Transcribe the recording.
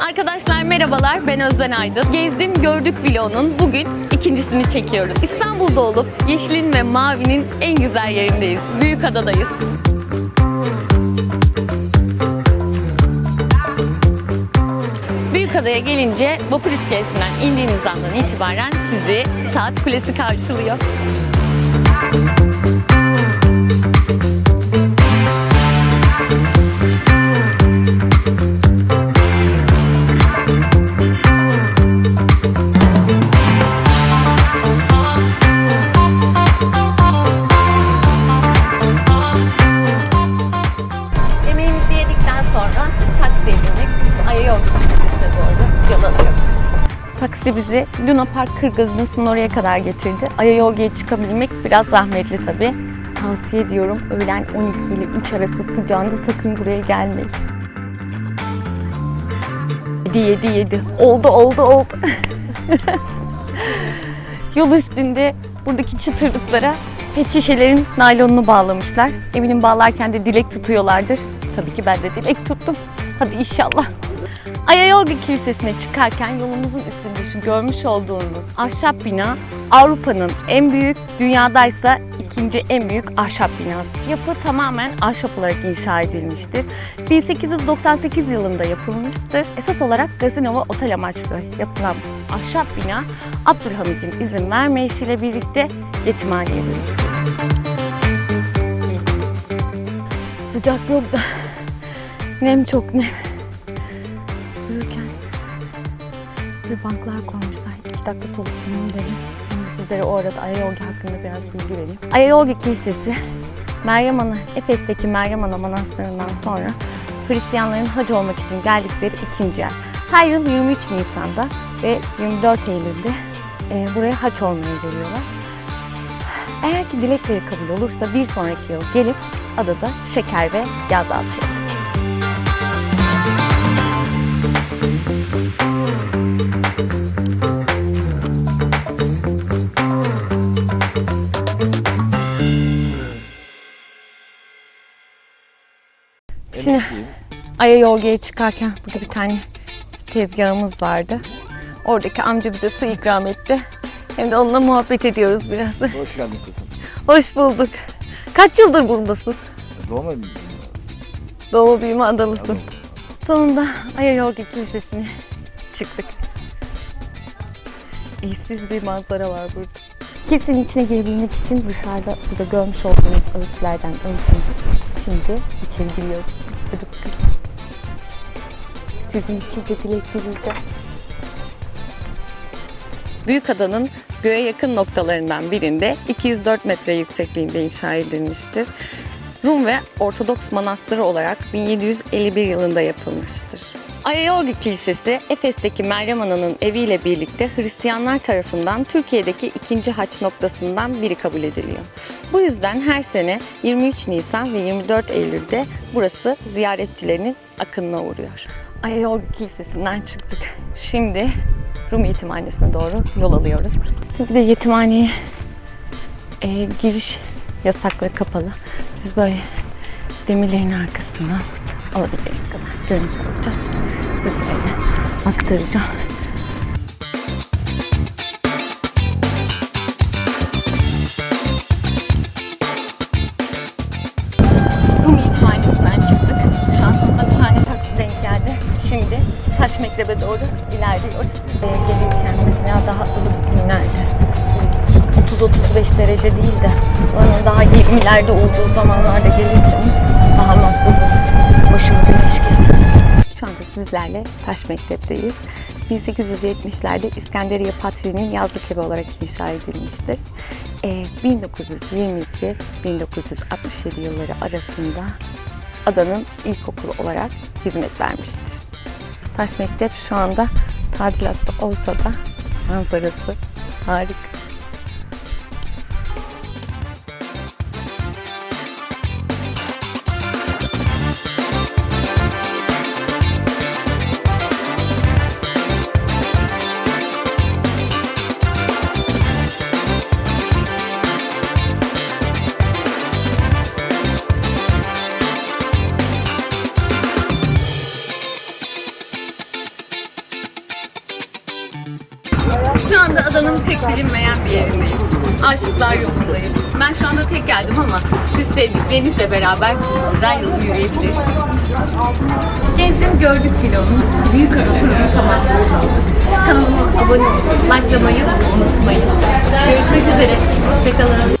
Arkadaşlar merhabalar, ben Özden Aydın. Gezdim Gördük vlogunun bugün ikincisini çekiyoruz. İstanbul'da olup yeşilin ve mavinin en güzel yerindeyiz. Büyükada'dayız. Büyükada'ya gelince vapur iskelesinden indiğiniz andan itibaren sizi Saat Kulesi karşılıyor. Kulesi'ne doğru yol alıyoruz. Taksi bizi Luna Park Kır Gazinosu'nun oraya kadar getirdi. Ayayolgu'ya çıkabilmek biraz zahmetli tabii. Tavsiye ediyorum öğlen 12 ile 3 arası sıcağında sakın buraya gelmeyin. 7 7 7. Oldu oldu oldu. Yol üstünde buradaki çıtırlıklara pet şişelerin naylonunu bağlamışlar. Eminim bağlarken de dilek tutuyorlardır. Tabii ki ben de dilek tuttum. Hadi inşallah. Ayayorgi Kilisesi'ne çıkarken yolumuzun üstünde şu görmüş olduğunuz ahşap bina Avrupa'nın en büyük, dünyadaysa ikinci en büyük ahşap binası. Yapı tamamen ahşap olarak inşa edilmiştir. 1898 yılında yapılmıştır. Esas olarak gazino ve otel amaçlı yapılan ahşap bina Abdülhamit'in izin vermeyişiyle birlikte yetimhaneye dönüştü. Sıcak yok da nem çok nem. Bir banklar koymuşlar. İki dakika soluklanalım dedim. Sizlere o arada Ayayorgi hakkında biraz bilgi vereyim. Ayayorgi Kilisesi, Meryem Ana, Efes'teki Meryem Ana Manastırı'ndan sonra Hristiyanların hac olmak için geldikleri ikinci yer. Her yıl 23 Nisan'da ve 24 Eylül'de e, buraya haç olmaya geliyorlar. Eğer ki dilekleri kabul olursa bir sonraki yıl gelip adada şeker ve dağıtıyor. Şimdi Ayayolga'ya çıkarken burada bir tane tezgahımız vardı. Oradaki amca bize su ikram etti. Hem de onunla muhabbet ediyoruz biraz. Hoş geldin kızım. Hoş bulduk. Kaç yıldır buradasın? Doğma Doğu büyüme adalısın. Sonunda Ayayolga Kilisesi'ne çıktık. Eşsiz bir manzara var burada. Kilisenin içine girebilmek için dışarıda burada görmüş olduğunuz ölçülerden ölçüldük. Şimdi içeri giriyoruz. Bakalım. Sizin için de dilek dileyeceğim. Büyükada'nın göğe yakın noktalarından birinde 204 metre yüksekliğinde inşa edilmiştir. Rum ve Ortodoks manastırı olarak 1751 yılında yapılmıştır. Ayayorgi Kilisesi, Efes'teki Meryem Ana'nın eviyle birlikte Hristiyanlar tarafından Türkiye'deki ikinci haç noktasından biri kabul ediliyor. Bu yüzden her sene 23 Nisan ve 24 Eylül'de burası ziyaretçilerinin akınına uğruyor. Ayayorgi Kilisesi'nden çıktık. Şimdi Rum Yetimhanesi'ne doğru yol alıyoruz. Bir de yetimhaneye e, giriş yasak ve kapalı. Biz böyle demirlerin arkasından alabildiğimiz kadar görüntü alacağız. Sizlere aktaracağım. Mektebe doğru ilerliyoruz. Ee, gelirken mesela daha ılık günlerde 30-35 derece değil de oranın daha 20'lerde olduğu zamanlarda gelirseniz daha makbul olur. Başımı güneş geçiyor. Şu anda sizlerle Taş Mektep'teyiz. 1870'lerde İskenderiye Patriği'nin yazlık evi olarak inşa edilmiştir. Ee, 1922-1967 yılları arasında adanın ilkokulu olarak hizmet vermiştir. Taş Mektep şu anda tadilatta olsa da manzarası harika. Anda adanın pek bilinmeyen bir yerindeyiz. Aşıklar yolundayız. Ben şu anda tek geldim ama siz sevdiklerinizle beraber güzel yolu yürüyebilirsiniz. Gezdim gördük vlogumuz. Büyük ara turunu tamamlamış olduk. Kanalıma abone olun, likelamayı unutmayın. Görüşmek üzere. Hoşçakalın.